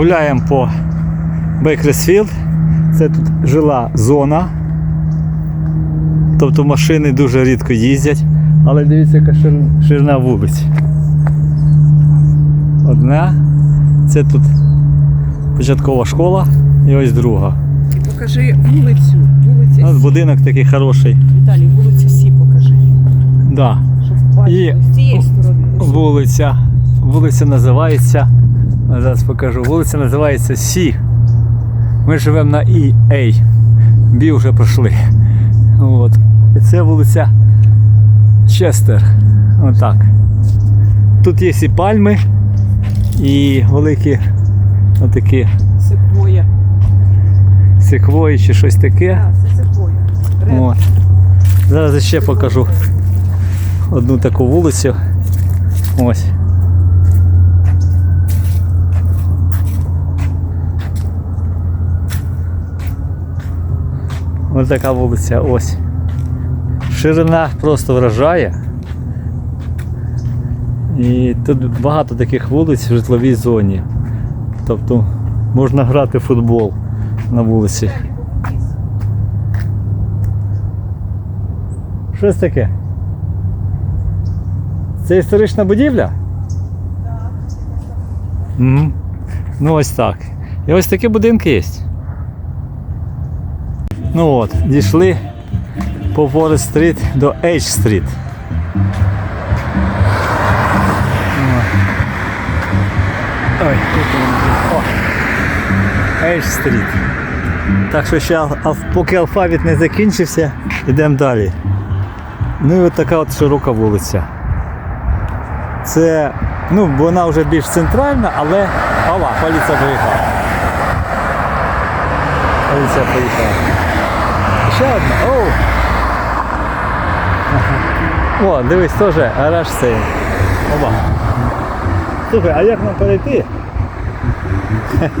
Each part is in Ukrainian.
Гуляємо по Бейкресфілд. Це тут жила зона. Тобто машини дуже рідко їздять. Але дивіться, яка шир- ширина вулиць. Одна. Це тут початкова школа і ось друга. Покажи вулицю. Вулиця нас будинок такий хороший. Віталій, вулицю Сі покажи. Да. Щоб бачили. І З цієї сторони. Вулиця. Вулиця називається. Зараз покажу. Вулиця називається Сі. Ми живемо на І, Ей. Бі вже пройшли. От. І це вулиця Честер. Отак. Тут є і пальми, і великі отакі Секвоя. секвої чи щось таке. Так, це От. Зараз ще покажу одну таку вулицю. Ось. Ось така вулиця, ось. Ширина просто вражає. І тут багато таких вулиць в житловій зоні. Тобто можна грати в футбол на вулиці. Що це таке? Це історична будівля? Так. Угу. Ну ось так. І ось такі будинки є. Ну от, дійшли по Форест стріт до H стріт. Ой. О. H стріт. Так що ще поки алфавіт не закінчився, йдемо далі. Ну і от така от широка вулиця. Це, ну, вона вже більш центральна, але. Ова, поліція поїхала. Поліція поїхала. Ще одна. Оу. Ага. О, дивись, теж гараж цей. Оба. Слухай, а як нам перейти?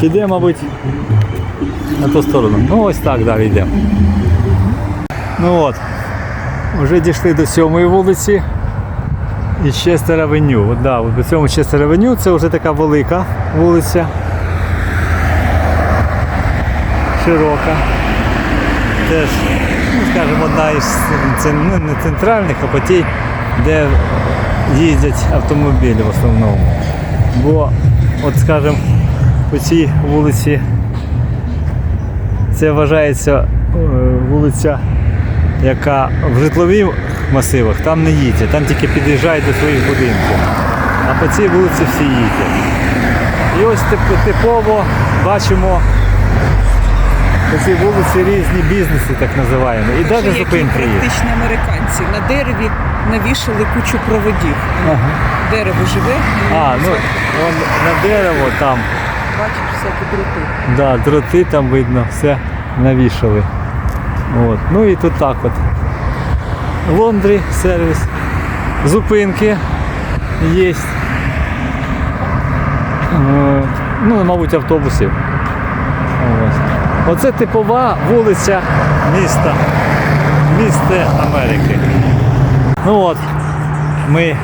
Піде, мабуть, на ту сторону. Ну ось так далі йдемо. Ну от, вже дійшли до сьомої вулиці і Честер Авеню. От, да, от до цьому Честер Авеню це вже така велика вулиця. Широка. Теж, ну скажімо, одна із ну, не центральних, а по тій, де їздять автомобілі в основному. Бо, от скажімо, по цій вулиці це вважається е, вулиця, яка в житлових масивах там не їздять, там тільки під'їжджають до своїх будинків. А по цій вулиці всі їздять. І ось типово бачимо по цій вулиці різні бізнеси, так називаємо. І Покажи, навіть зупинки є. практичні американці. На дереві навішали кучу проводів. Ага. Дерево живе. і А, ну вон на дерево там, Бачиш всякі дроти. да, дроти там видно, все навішали. От. Ну і тут так от. Лондрі сервіс. Зупинки є. Е, Ну, мабуть, автобусів. Оце типова вулиця міста. Міста Америки. Ну от, ми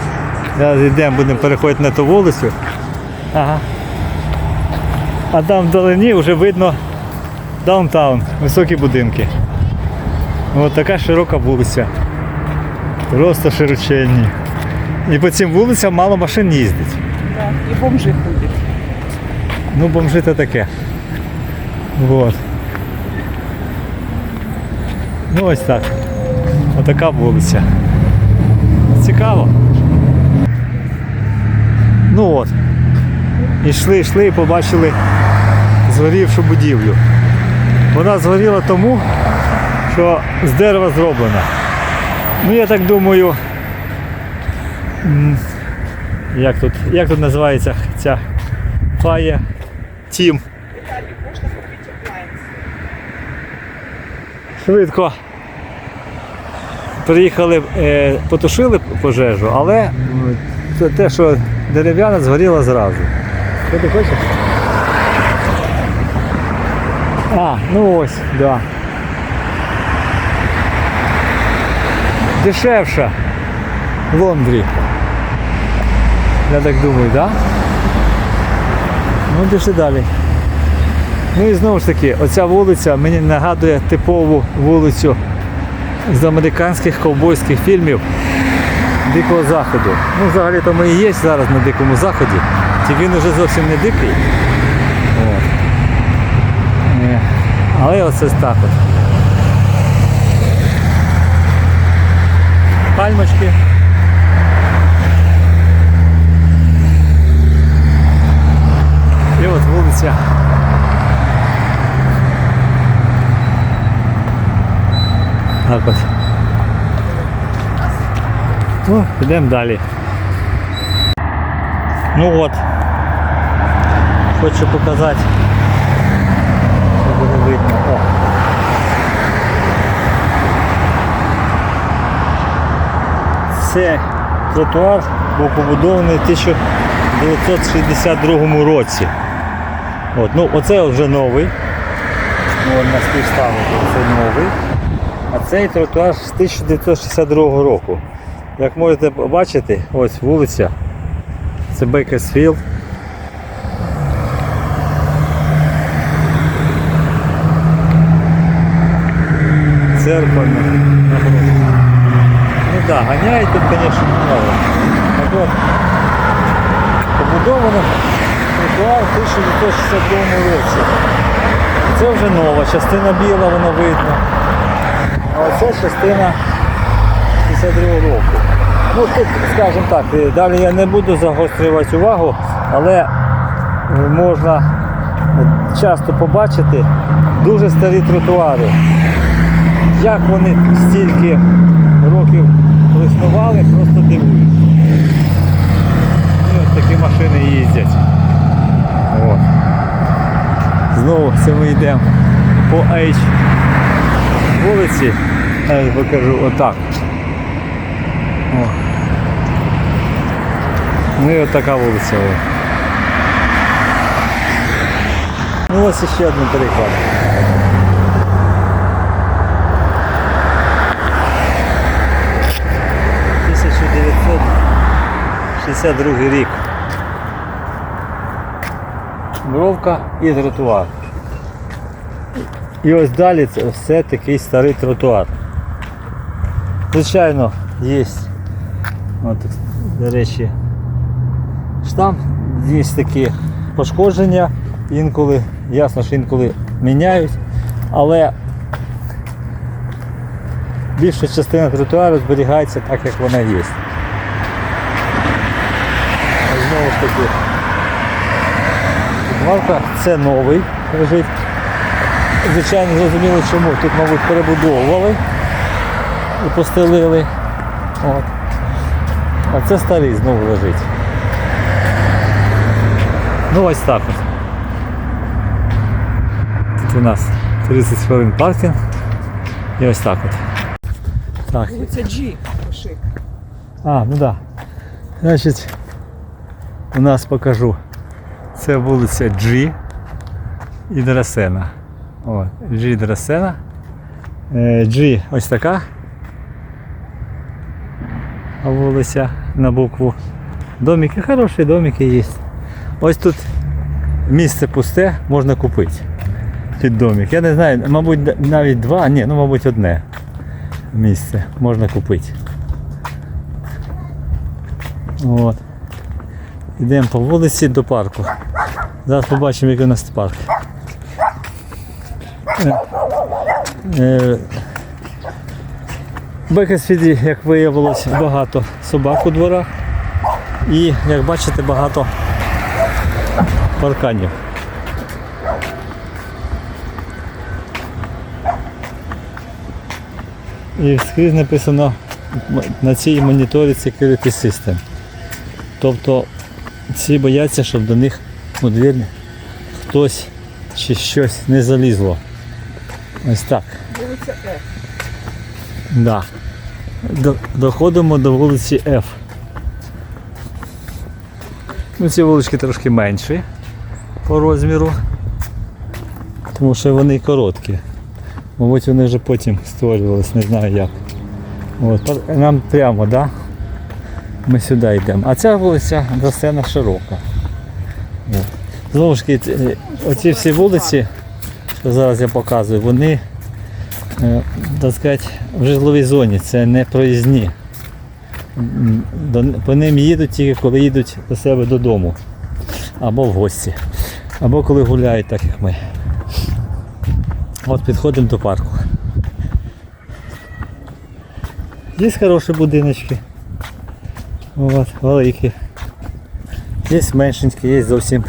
зараз йдемо, будемо переходити на ту вулицю. Ага. А там вдалині вже видно даунтаун, високі будинки. Ось така широка вулиця. Просто широченні. І по цим вулицям мало машин їздить. Так. І бомжи ходять. Ну, бомжи то таке. Вот. Ну ось так. Отака вулиця. Цікаво. Ну от. Ішли, йшли і побачили згорівшу будівлю. Вона згоріла тому, що з дерева зроблена. Ну я так думаю. Як тут, як тут називається ця Fire Team. Швидко приїхали, е, потушили пожежу, але це те, що дерев'яна згоріла зразу. Що ти хочеш? А, ну ось, так. Да. Дешевша в Лондрі. Я так думаю, так? Да? Ну, пішли далі. Ну і знову ж таки, оця вулиця мені нагадує типову вулицю з американських ковбойських фільмів Дикого Заходу. Ну, взагалі то ми і є зараз на Дикому Заході, тільки він вже зовсім не дикий. Е, Але оце так от. Пальмочки. І от вулиця. Так от. Йдемо далі. Ну от. Хочу показати. Що буде видно. О. Це тротуар був побудований в 1962 році. От, ну, оце вже новий. Ну, от на співставити, це новий. А цей тротуар з 1962 року. Як можете побачити, ось вулиця. Це Бейкерсфілд. Церква. Ну так, да, ганяють тут, звісно, мало. Так побудовано тротуар в 1962 році. Це вже нова частина біла, воно видно. А оце частина 52 року. Ну тут, скажімо так, е, далі я не буду загострювати увагу, але е, можна е, часто побачити дуже старі тротуари. Як вони стільки років проіснували, просто дивують. І от такі машини їздять. От. Знову це ми йдемо по H вулиці. Я покажу отак. О. Ну і от така вулиця. Ну ось ще один приклад. «1962 рік. Бровка і тротуар. І ось далі це все такий старий тротуар. Звичайно, є, от, до речі, штамп, є такі пошкодження, інколи, ясно, що інколи міняють, але більша частина тротуару зберігається так, як вона є. Знову ж таки, Марка це новий лежить. Звичайно, зрозуміло чому. Тут, мабуть, перебудовували і постелили. От. А це старий знову лежить. Ну ось так от. Тут у нас 30 хвилин паркінг. І ось так от. Так. Вулиця Джі. Пиши. А, ну так. Да. Значить, у нас покажу. Це вулиця G і Драсена. О, G Драсена. Е, G ось така. Вулиця на букву. Домики, хороші домики є. Ось тут місце пусте, можна купити. Під домик. Я не знаю, мабуть, навіть два, ні, ну мабуть одне місце можна купити. От. Йдемо по вулиці до парку. Зараз побачимо, який у нас парк. Е, В Бекерсфіді, як виявилось, багато собак у дворах. І, як бачите, багато парканів. І скрізь написано на цій моніторі Security System. Тобто ці бояться, щоб до них у двір хтось чи щось не залізло. Ось так. Вулиця Ф. Да. Доходимо до вулиці F. Ну, ці вулички трошки менші по розміру, тому що вони короткі. Мабуть, вони вже потім створювались, не знаю як. От, нам прямо, да? Ми сюди йдемо. А ця вулиця достатньо широка. От. Знову ж таки, е, оці всі вулиці, зараз я показую, вони е, так сказати, в житловій зоні, це не проїзні. По ним їдуть тільки коли їдуть до себе додому. Або в гості. Або коли гуляють, так як ми. От підходимо до парку. Є хороші будиночки. От, великі. Є меншенькі, є зовсім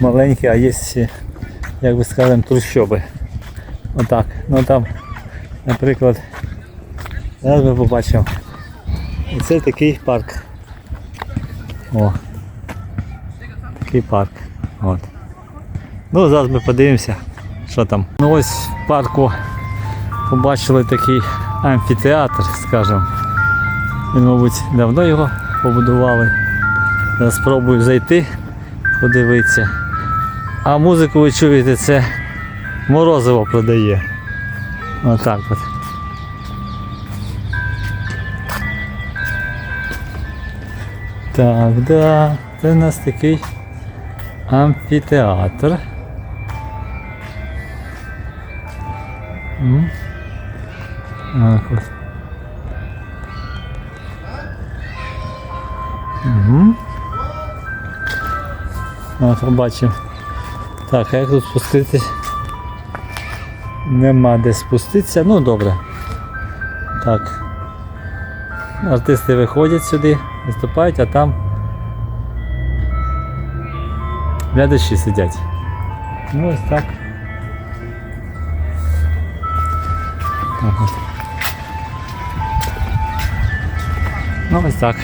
маленькі, а є, як би скажемо, трущоби. Отак. Ну там, наприклад, зараз ми побачимо. Оце такий парк. О. Такий парк. От. Ну, зараз ми подивимося, що там. Ну ось в парку побачили такий амфітеатр, скажімо. Він, мабуть, давно його побудували. Зараз спробую зайти, подивитися. А музику ви чуєте, це морозиво продає. Отак от. Так, да, це у нас такий амфітеатр. Угу. От побачимо. Так, а як тут спуститись? Нема де спуститися. Ну добре. Так. Артисти виходять сюди, виступають, а там глядачі сидять. Ну ось так. Ну ось так.